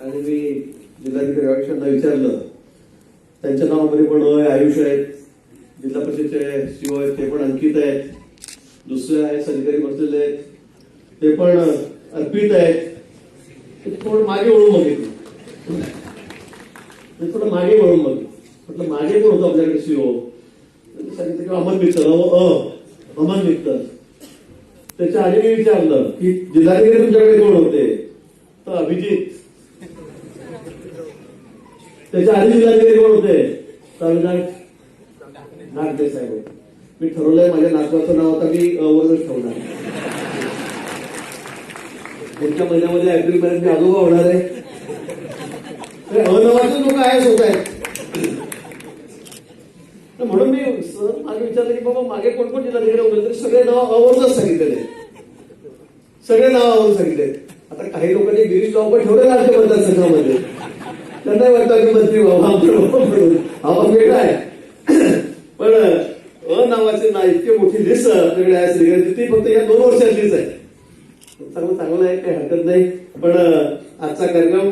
आणि मी जिल्हाधिकारी आयुष्यांना विचारलं. त्यांच्या नावामध्ये पण आहे, आयुष आहेत. जिल्हा परिषदचे सीओ आहेत ते पण अंकित आहेत. दुसरे आहेत अधिकारी बसलेले आहेत. ते पण अर्पित आहेत. थोडं मागे वळून बघितलं. ते थोडं मागे वळून बघितलं. म्हटलं मागे कोण होतं आपल्याकडे सीओ सांगितलं की अमन मित्तल अहो, अ अमन मित्तल त्याच्या आधी मी विचारलं की जिल्हाधिकारी तुमच्याकडे कोण होते तर अभिजित त्याच्या आधी जिल्हाधिकारी कोण होते? तर अविनाश नागदे साहेब. होते. मी ठरवलंय माझ्या नातवाचं नाव आता मी वरच ठेवणार. पुढच्या महिन्यामध्ये एप्रिल पर्यंत मी आजोबा होणार आहे. अनवाचे लोक आहेच होत आहेत. तर म्हणून मी सर मागे विचारलं की बाबा मागे कोण कोण जिल्हाधिकारी होते? तर सगळे नाव अवरच सांगितलेले सगळे नाव आवरून सांगितले आता काही लोकांनी गिरीश गाव पण ठेवलं राज्य मतदारसंघामध्ये. त्यांना वाटतं की मंत्री बाबा आमचं म्हणून. वेगळा आहे. पण अ नावाचे ना इतकी मोठी लिस्ट आपल्याकडे आहे श्रीगणची ती फक्त या दोन वर्षातलीच आहे. चांगलं चांगलं आहे काही हरकत नाही. पण आजचा कार्यक्रम